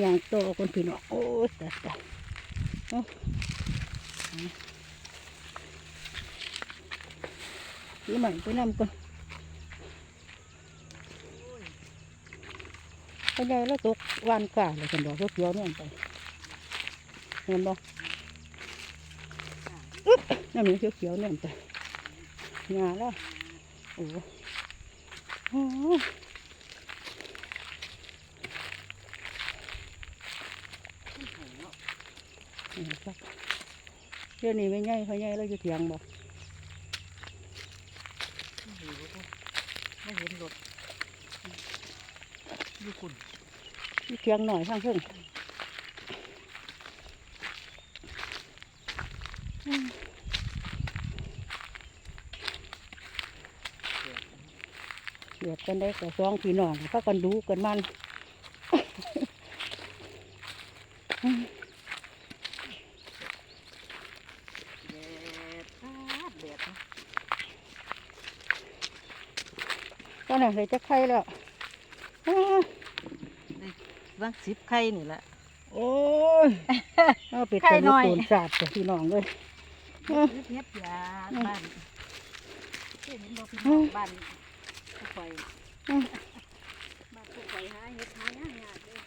ย่างโตคนพี่น้องโอ้ตายตายโอ้สีใหม่ไปนำก่อนพยายแล้วตกวานกาเลยกันบอกเขียวเนี่ยไปเห็นบ่อึ๊บนั่นมันเขียวๆเนี่ยไปงาแล้วโอ้โห ครับเดี๋ยวนี้ไม่ใหญ่เขาใหญ่เราจะเถียงบ่ไม่เห็นรถอยู่คุณอยู่เถียงหน่อยข้างเพิ่งเสียดกันได้กับสองพี่น้องพากันดูกันมัน แดดอาดแดดเนาะ ตอนนั้นใส่จะไข่แล้วอ้าวังสิบไข่นี่แหละโอ้ยเอาเป็ดไข่ตัวน้นี้อยโตนสาดกับพี่น้องเลยเฮ็ดเฮ็ดยาบ้านเฮ็ดเห็นบ่พี่น้องบ้านผู้ข่อยบ้านผู้ข่อยหาเฮ็ดหายากยากเลย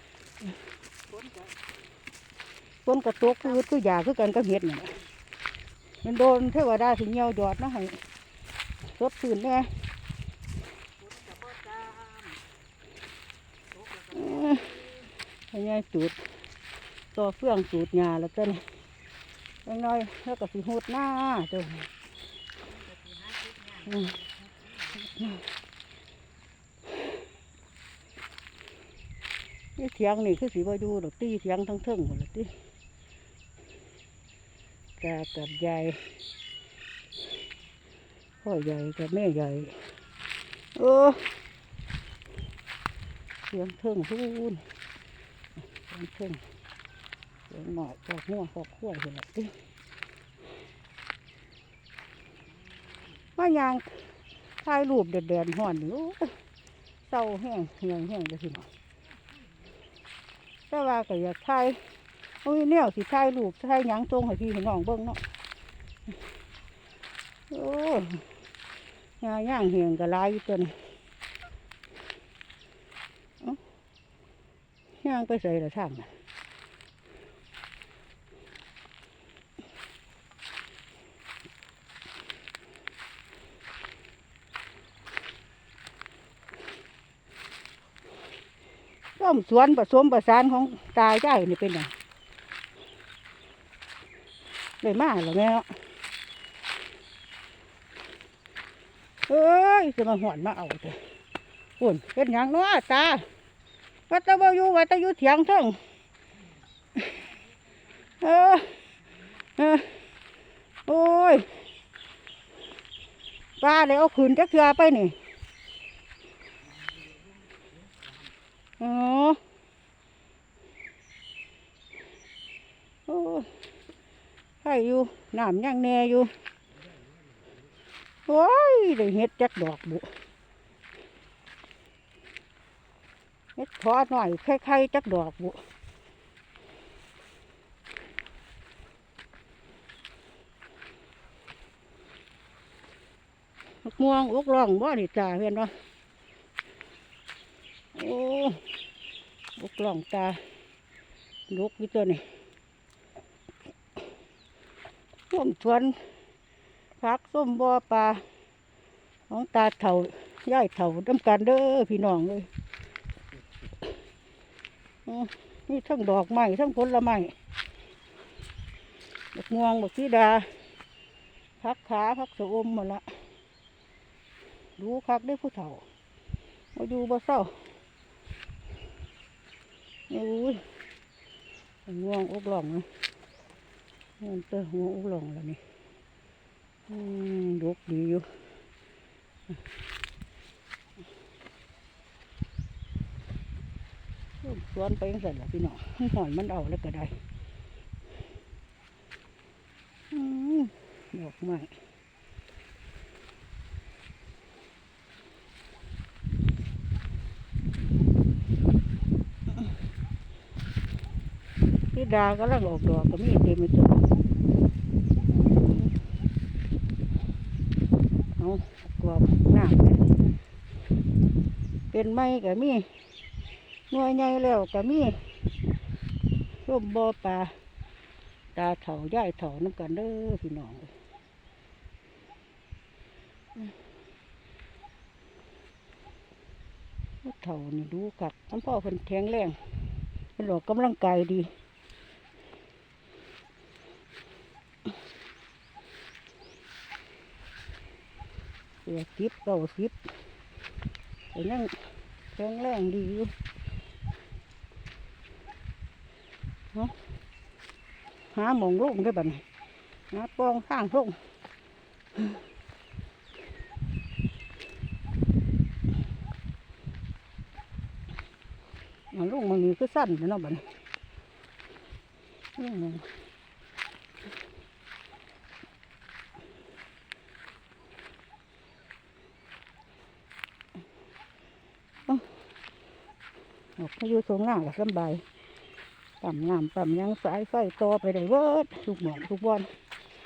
ฝนก็ต้นกระตุกคือคือยาคือกันก็เห็ดนี่นแหละมันโดนเทวดาถึงเหี่ยวหยอดนะให้สดชื่นแน่ฝนก็บ่จามตกแล้วก็ อื้อ ให้ยายสูดต่อเฟื่องสูดยาแล้วเจ้านี่น้อยแล้วก็สิหูดหน้าเจ้าสิหาเฮ็ดยากอืมนี่เถียงนี่คือสีบอยู่ดอกตีเถียงทั้งเทิงหมดเลยตีตากับยายพ่อใหญ่กับแม่ใหญ่เออเสียงเทิงพูน เสียงเทิงเสียงหน่อยขอกหัวขอกขั้วเห็นละตีมายางถ่ายรูปเดือดๆห่อนอยู่เศร้าแห้งเหี่ยงแห้งเลยพี่น้องแต่ว่าก็อยากถ่ายโอ้ยแนวสิถ่ายรูปถ่ายหยังทรงให้พี่ให้น้องเบิ่งเนาะโอ้ยย่างเหียงก็ลายอยู่ตัวนี้เอ้า ย่างไปใส่ละทางนะต้มสวนผสมประสานของตายได้นี่เป็นหยังเลยมาแล้วแม่เนาะเอ้ยจะมาหอนมาเอาเถอะปุ่นเป็นยังเนาะตา วัดตะบอยู่วัดตะอยู่เถียงทั้งเออเออโอ้ยปลาเลยเอาขืนจักเทือไปนี่อ๋อโอ้ยใครอยู่น้ำยังแน่อยู่โอ้ยได้เห็ดจักดอกบุ เห็ดพอหน่อยไข่ๆจักดอกบุมะม่วงอุกร่องบ่นี่จ่าเห็นบ่โอ้อกร่องตาลุกอยู่ตัวนี่ส้มสวนพักส้มบ่อปลาของตาเถ่าย่ายเถ่าดำกันเด้อพี่น้องเลย นี่ทั้งดอกไม้ทั้งผลไม้บักม่วงบักสีดาพักขาพักสะอมหมดละดูคักได้ผู้เฒ่ามาดูบ่เศร้าโอ้ยง่วงอกหลงนะมันเตอหัวอกหล่องแล้วนี่ดกดีอยู่ สวนไปยังไงล่ะพี่น้องหอนมันเอาแล้วก็ได้อืมดอกไม้ดากำลังออกดอกก็มีเต็มไปตัวเอากรอบน้ำเนี่ยเป็นไม้ก็มี หน่วยใหญ่แล้วก็มีร่มบ่อปลาตาเถาย่ายเถาน้ำกันเด้อพี่น้องเถานี่ดูกักท่านพ่อเพิ่นแข็งแรงเป็นหลอกกำลังกายดีเสียสิบเก้าสิบแต่ยังแข็งแรงดีอยู่เนาะ หาหมองลงได้อบัดนี้หาปองข้างลงมันลงมันนี่คือสั้นเนาะบัดนี้ลงมาเอ้าออกมาอยู่ตรงหน้าก็สำบาย ปั๊มน้ำปั๊มยังสายไฟต่อไปได้เวิดทุกหมองทุกวัน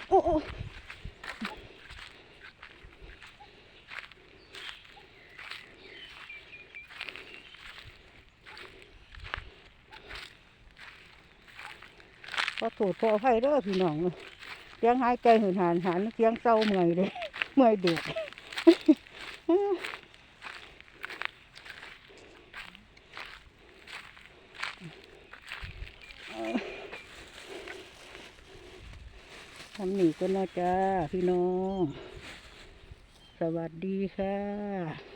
โอ้โอ้ขอโทษขออภัยเด้อพี่น้องเลยเสียงหายใจหืนหานหันเสียงเศร้าเมื่อยเลยเมื่อยเด็ก ทำหนีก็นนะจ้าพี่น้อง สวัสดีค่ะ